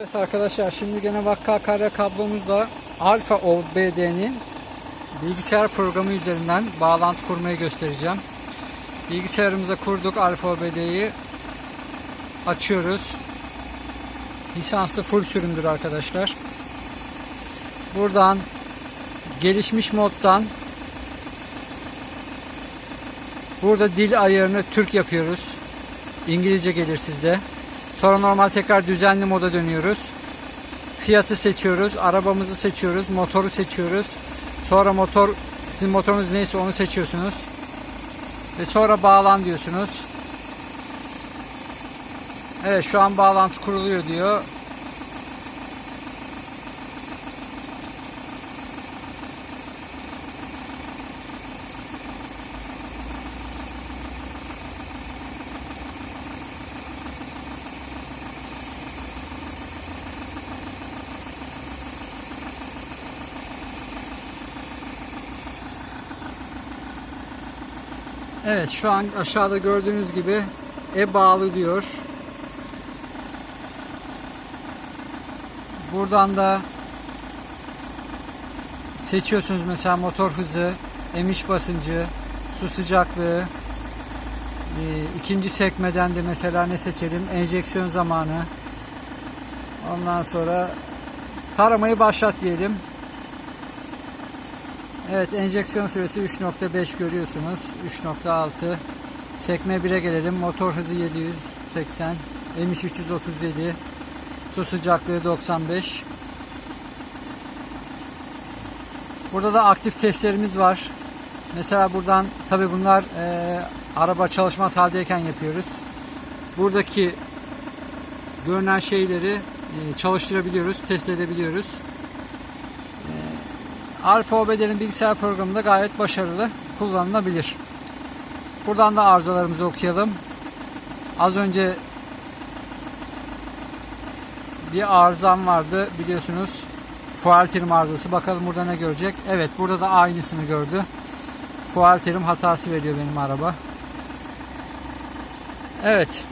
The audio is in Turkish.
Evet arkadaşlar şimdi gene kare kablomuzla Alfa OBD'nin bilgisayar programı üzerinden bağlantı kurmayı göstereceğim. Bilgisayarımıza kurduk Alfa OBD'yi açıyoruz. Lisanslı full sürümdür arkadaşlar. Buradan gelişmiş moddan burada dil ayarını Türk yapıyoruz. İngilizce gelir sizde. Sonra normal tekrar düzenli moda dönüyoruz. Fiyatı seçiyoruz. Arabamızı seçiyoruz. Motoru seçiyoruz. Sonra motor sizin motorunuz neyse onu seçiyorsunuz. Ve sonra bağlan diyorsunuz. Evet şu an bağlantı kuruluyor diyor. Evet şu an aşağıda gördüğünüz gibi e bağlı diyor. Buradan da seçiyorsunuz mesela motor hızı, emiş basıncı, su sıcaklığı. Ee, ikinci sekmeden de mesela ne seçelim? Enjeksiyon zamanı. Ondan sonra taramayı başlat diyelim. Evet enjeksiyon süresi 3.5 görüyorsunuz. 3.6 sekme 1'e gelelim. Motor hızı 780. Emiş 337. Su sıcaklığı 95. Burada da aktif testlerimiz var. Mesela buradan tabi bunlar e, araba çalışmaz haldeyken yapıyoruz. Buradaki görünen şeyleri e, çalıştırabiliyoruz, test edebiliyoruz. Alfa OBD'nin bilgisayar programında gayet başarılı kullanılabilir. Buradan da arızalarımızı okuyalım. Az önce bir arızam vardı biliyorsunuz. Fuel trim arızası. Bakalım burada ne görecek. Evet burada da aynısını gördü. Fuel trim hatası veriyor benim araba. Evet.